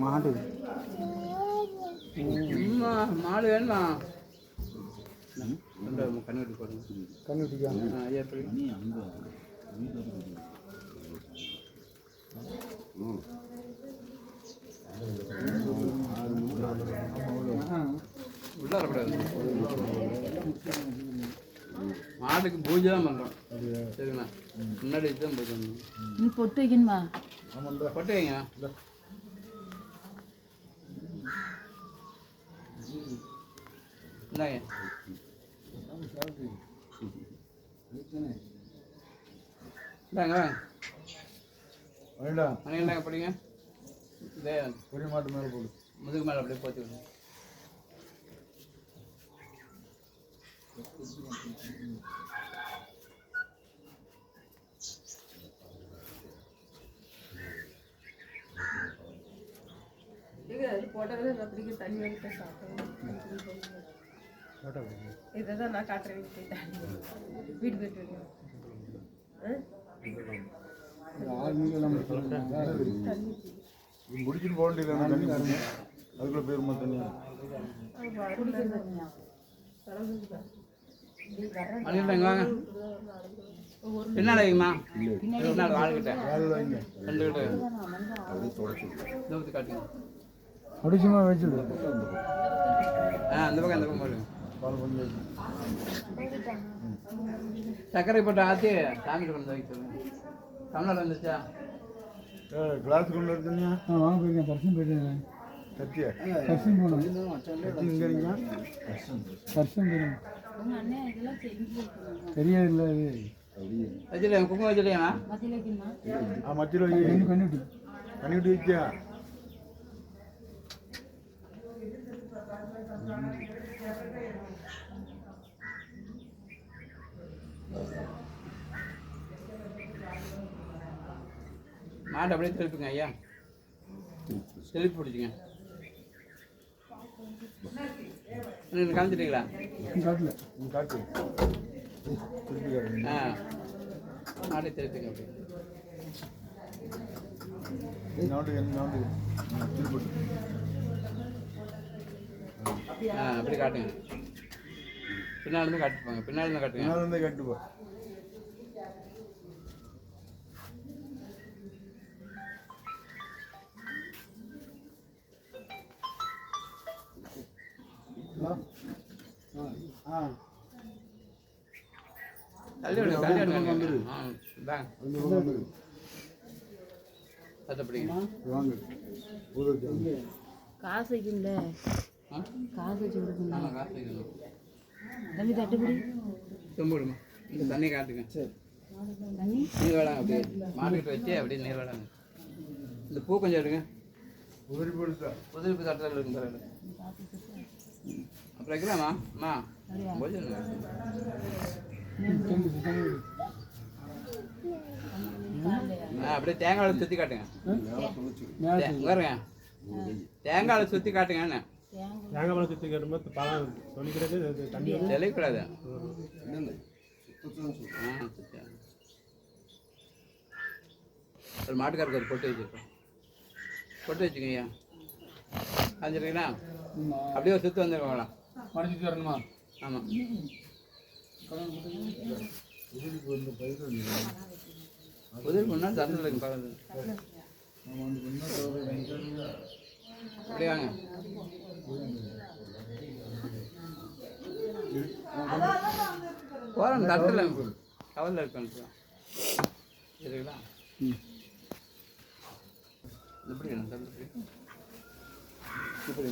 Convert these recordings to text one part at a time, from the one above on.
மாடு. மாடு வேணுமா? கண்ணு போடுங்க. கண்ணுட்டிக்கா எப்படி மாட்டுக்கு பூஜை தான் பண்ணுறோம் சரிங்களா? முன்னாடி தான் பூஜை பண்ணணும் நீ பொட்டு வைக்கணுமா? கொட்டை வைங்க. இந்தாங்க. இந்தாங்க வாங்க. இந்தாங்க படிங்க. இதே. மாட்டு மேலே போடு. முதுகு மேலே அப்படியே போத்தி விடுங்க இதான் நான் காட்டுறேன் வீட்டு போயிட்டு வரேன். ஆறு மணிக்கு நம்ம முடிச்சுட்டு போக வேண்டியது தண்ணி. அதுக்குள்ள போயிருமா தண்ணி வாங்க. பின்னாடி வைங்கம்மா. வாழ்கிட்ட வைங்க ரெண்டு கிட்ட தூரத்து காட்டுங்க. வச்சுடு. ஆ அந்த பக்கம் அந்த பக்கம் வைங்க சர்க்கரை போட்டு ஆற்றி சாமிகிட்ட கொண்டு வைக்க சொல்லுங்க தமிழ்நாடு வந்துச்சா ஏ கிளாஸ் கொண்டு எடுத்தீங்க ஆ வாங்க போயிருக்கேன் தர்ஷன் போயிருக்கேன் கத்தியா தர்ஷன் போனோம் இங்கே தர்ஷன் போயிருக்கேன் இது வச்சுலையா குங்குமம் வைக்கணுமா ஆ மத்தியில் வை கண்ணு கண்ணுட்டி பண்ணிட்டு வச்சியா? மாட்டை அப்படியே திருப்புங்க ஐயா. திருப்பி பிடிச்சிங்க. கலந்துட்டீங்களா காட்டில். காட்டு. ஆ. மாட்டை திருப்பிங்க ஆ அப்படி காட்டுங்க. பின்னாடி இருந்து காட்டுப்பாங்க பின்னாடி இருந்து காட்டுங்க. பின்னால் இருந்தே தள்ளி விடுங்க தள்ளி வாங்க. காசு வைக்கணும்ல. ஆ? காசு வச்சு கொடுக்கணும் ஆமாம் காசு வைக்கணும். தம்பி தட்டுப்படி இந்த தண்ணி காட்டுங்க. தண்ணி? நீர் வேடாங்க அப்படியே மாட்டுக்கிட்ட வச்சு அப்படியே நீர் வேடாங்க இந்த பூ கொஞ்சம் எடுங்க. உதிரி போடுச்சா. புதுப்பு தட்டத்தில் இருக்குங்க வைக்கலாமா அம்மா. ஆ அப்படியே தேங்காய் சுற்றி காட்டுங்க பாருங்க தேங்காய் சுற்றி காட்டுங்கன்னு தேங்காய் பழம் சுற்றி கட்டும்போது பழம் தொலைக்கிறது இது தண்ணி தெளிக்கூடாது. ஒரு மாட்டுக்காருக்கு ஒரு பொட்டு வச்சுருக்கோம் பொட்டு வச்சுங்க ஐயா காஞ்சிருக்கீங்களா அப்படியே ஒரு சுற்று வந்துருக்கோங்களா மறைச்சிட்டு வரணுமா ஆமாம் உதவி பண்ணால் தவிர நினைக்கிறது அப்படியே வாங்க போகிறோம் தட்டில் கவலில் இருக்கணும் சரிங்களா? எப்படி வேணும் தட்டு எப்படி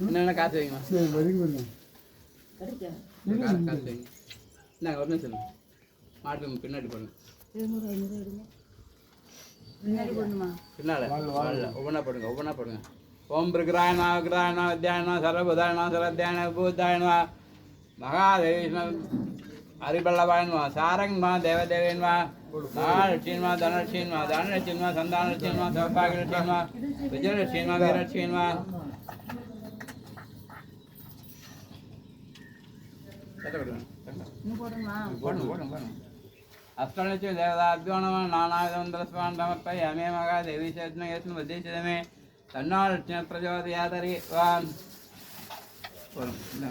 என்னென்ன காசு வைங்கம்மா சரி காசு வைங்க இந்தாங்க ஒரு நிமிஷம் மாட்டுக்கு பின்னாடி போடணுமா. பின்னால ஒவ்வொன்றா போடுங்க ஒவ்வொன்றா போடுங்க. ஓம் பிரகிராயணா விக்ராயணா வித்யாயணா சரபுதாயணா சரத்யாயண பூதாயணா மகாதேவிஷ்ண ஹரிபல்லவாயன்வா சாரங்மா தேவதேவேன்வா தானலட்சுமிமா தனலட்சுமிமா தானலட்சுமிமா சந்தானலட்சுமிமா சௌபாகியலட்சுமிமா விஜயலட்சுமிமா வீரலட்சுமிமா இன்னும் போடுமா போடணும் போடணும் போடணும் அஷ்டலட்சுமி தேவதாபியோ நம நானாவிதமந்திரஸ்வான் சமர்ப்பை அமே மகா தேவி சேத்ன யஸ்ம உத்தேசிதமே. தன்னாலட்சுமி பிரஜோதயாதரி வான் போரும் இல்லை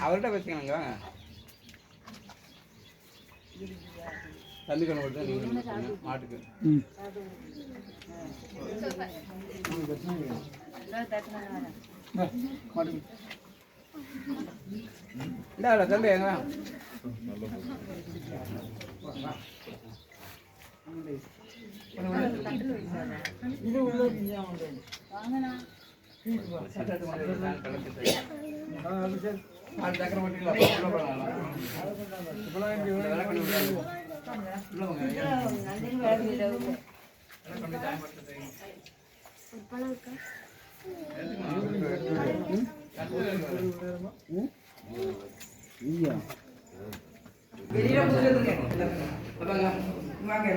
அவர்கிட்ட பேசிக்கணும் இங்கே கண்ணு கொடுத்து நீங்கள் மாட்டுக்கு ம் மாட்டுக்கு தம்பி எங்க இது உள்ள வாங்கண்ணா சட்டத்து கொண்டு வைங்க.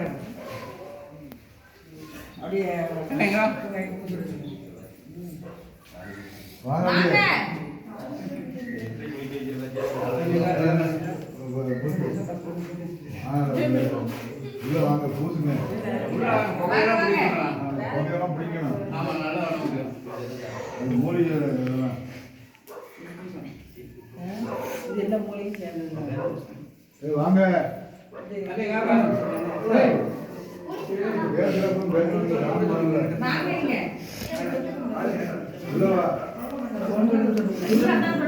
வா. வாங்க உள்ள வாங்க பூசுங்க. புகையெல்லாம் பிடிக்கணும் மூலிகை இதெல்லாம் வாங்க தம்பி,